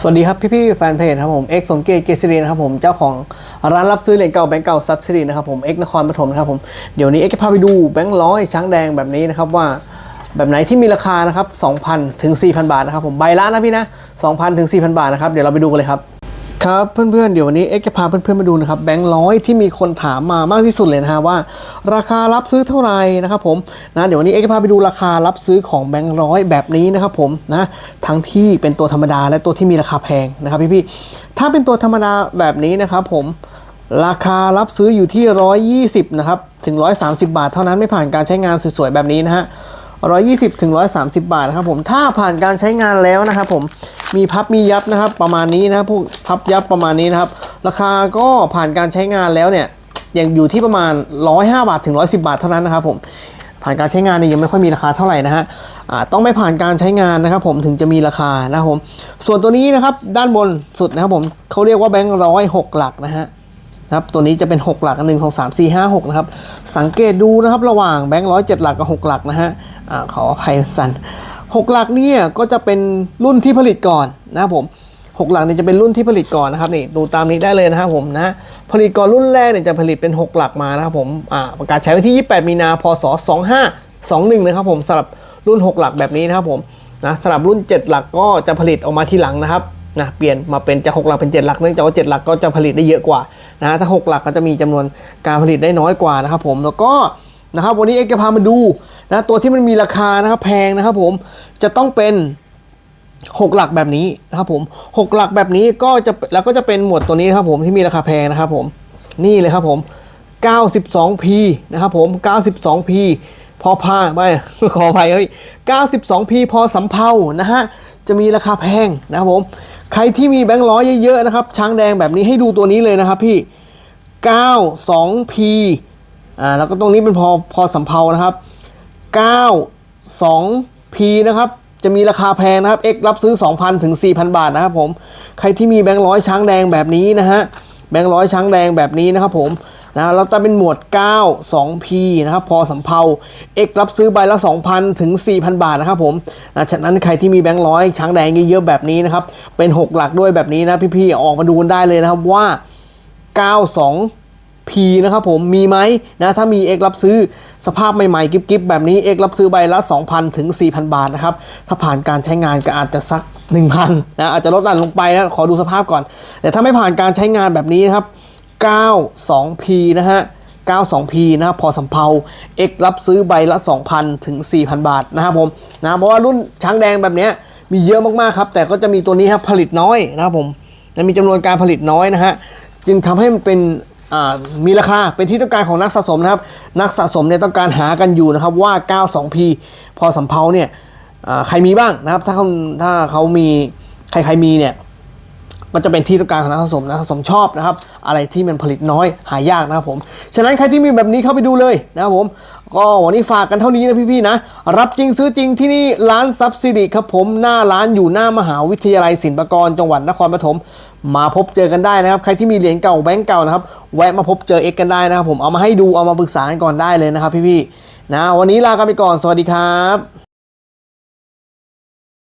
สวัสดีครับพี่ๆแฟนเพจครับผมเอกสมเกตเกษรีนะครับผมเจ้าของร้านรับซื้อเหรียญเก่าแบงก์เก่าซับซิรีนะครับผมเอกนครปฐมนะครับผมเดี๋ยวนี้เอกจะพาไปดูแบงก์ร้อยช้างแดงแบบนี้นะครับว่าแบบไหนที่มีราคานะครับ2,000ถึง4,000 บาทนะครับผมใบละนะพี่นะ2,000ถึง4,000 บาทนะครับเดี๋ยวเราไปดูกันเลยครับ ครับเพื่อนๆเดี๋ยววันนี้เอ็กจะพาเพื่อนๆมาดูนะครับแบงค์ร้อยที่มีคนถามมามากที่สุดเลยนะฮะว่า ราคารับซื้อเท่าไหร่นะครับผมนะเดี๋ยววันนี้เอ็กจะพาไปดูราคารับซื้อของแบงค์ร้อยแบบนี้นะครับผมนะทั้งที่เป็นตัวธรรมดาและตัวที่มีราคาแพงนะครับพี่ๆถ้าเป็นตัวธรรมดาแบบนี้นะครับผมราคารับซื้ออยู่ที่ 120นะครับถึง 130 บาท เท่านั้นไม่ผ่านการใช้งานสวยๆแบบนี้นะฮะ 120ถึง130 บาทนะครับผมถ้าผ่านการใช้งานแล้วนะครับผมมีพับมียับนะครับ ประมาณนี้นะพวกพับยับประมาณนี้นะครับ ราคาก็ผ่านการใช้งานแล้วเนี่ยยังอยู่ที่ประมาณ 105 บาทถึง 110 บาทเท่านั้นนะครับผมผ่านการใช้งานเนี่ยยังไม่ค่อยมีราคาเท่าไหร่นะฮะต้องไม่ผ่านการใช้งานนะครับผมถึงจะมีราคานะครับผมส่วนตัวนี้นะครับด้านบนสุดนะครับผมเขาเรียกว่าแบงค์ร้อยหกหลักนะฮะนะครับตัวนี้จะเป็น 6 หลักหนึ่งสองสามสี่ห้าหกนะครับสังเกตดูนะครับระหว่างแบงค์ร้อยเจ็ดหลักกับ 6 หลักนะฮะ อขออภัยสัน6หลักนี่ก็จะเป็นรุ่นที่ผลิตก่อนนะครับผม6หลักนี่จะเป็นรุ่นที่ผลิตก่อนนะครับนี่ดูตามนี้ได้เลยนะครับผมนะผลิตก่อนรุ่นแรกเนี่ยจะผลิตเป็น 6 หลักมานะครับผมประกาศใช้วันที่ 28 มีนา พศ 2521 นะครับผมสำหรับรุ่น 6 หลักแบบนี้นะครับผมนะสำหรับรุ่น 7 หลักก็จะผลิตออกมาทีหลังนะครับนะเปลี่ยนมาเป็นจาก 6 หลักเป็น 7 หลักเนื่องจากว่า 7 หลักก็จะผลิตได้เยอะกว่านะถ้า 6 หลักก็จะมีจำนวนการผลิตได้น้อยกว่านะครับผมแล้วก็นะครับวันนี้เอกจะพามาดู นะตัวที่มันมีราคานะครับแพงนะครับผมจะต้องเป็น 6 หลักแบบนี้นะครับผม 6 หลักแบบนี้ก็จะแล้วก็จะเป็นหมวดตัวนี้ครับผมที่มีราคาแพงนะครับผมนี่เลยครับผม 92p นะครับผม 92p พอพาไม่ขออภัยเฮ้ย 92p พอสำเภานะฮะจะมีราคาแพงนะครับผมใครที่มีแบงค์ร้อยเยอะๆนะครับช้างแดงแบบนี้ให้ดูตัวนี้เลยนะครับพี่ 92p อ่าแล้วก็ตรงนี้เป็นพอพอสำเภานะครับ 92p นะครับจะมีราคาแพงนะครับ X รับซื้อ 2,000 ถึง 4,000 บาทนะครับผม ใครที่มีแบงค์ร้อยช้างแดงแบบนี้นะฮะ แบงค์ร้อยช้างแดงแบบนี้นะครับผม นะแล้วจะเป็นหมวด 9 2P นะครับ พอสำเภา X รับซื้อใบละ 2,000 ถึง 4,000 บาทนะครับผมนะฉะนั้นใครที่มีแบงค์ร้อยช้างแดงเยอะๆแบบนี้นะครับ เป็น 6 หลักด้วยแบบนี้นะพี่ๆ ออกมาดูกันได้เลยนะครับว่า 92 P นะครับผมมีไหมนะถ้ามี X รับซื้อสภาพใหม่ๆกิบๆแบบนี้ X รับซื้อใบละ 2,000 ถึง 4,000 บาทนะครับ ถ้าผ่านการใช้งานก็อาจจะสัก 1,000นะอาจจะลดหลั่นลงไปนะขอดูสภาพก่อน แต่ถ้าไม่ผ่านการใช้งานแบบนี้นะครับ 92P นะฮะ 92P นะครับพอสำเภา X รับซื้อใบละ 2,000 ถึง 4,000 บาทนะครับผมนะเพราะว่ารุ่นช้างแดงแบบนี้มีเยอะมากๆครับ แต่ก็จะมีตัวนี้ครับผลิตน้อยนะครับผมและมีจำนวนการผลิตน้อยนะฮะจึงทำให้มันเป็น มีราคาเป็นที่ต้องการของนักสะสมนะครับ นักสะสมเนี่ยต้องการหากันอยู่นะครับว่า 92P พอสำเพาเนี่ยใครมีบ้างนะครับ ถ้าเขาถ้าเขามีใครใครมีเนี่ยมันจะเป็นที่ต้องการของนักสะสมนักสะสมชอบนะครับ อะไรที่มันผลิตน้อยหายากนะครับผม ฉะนั้นใครที่มีแบบนี้เข้าไปดูเลยนะครับผม ก็วันนี้ฝากกันเท่านี้นะพี่ๆนะ รับจริงซื้อจริงที่นี่ร้านซับซิดิครับผมหน้าร้านอยู่หน้ามหาวิทยาลัยศิลปากรจังหวัดนครปฐมมาพบเจอกันได้นะครับ ใครที่มีเหรียญเก่าแบงก์เก่านะครับแวะมาพบเจอเอ็กกันได้นะครับผมเอามาให้ดูเอามาปรึกษากันก่อนได้เลยนะครับพี่ๆนะวันนี้ลากันไปก่อนสวัสดีครับ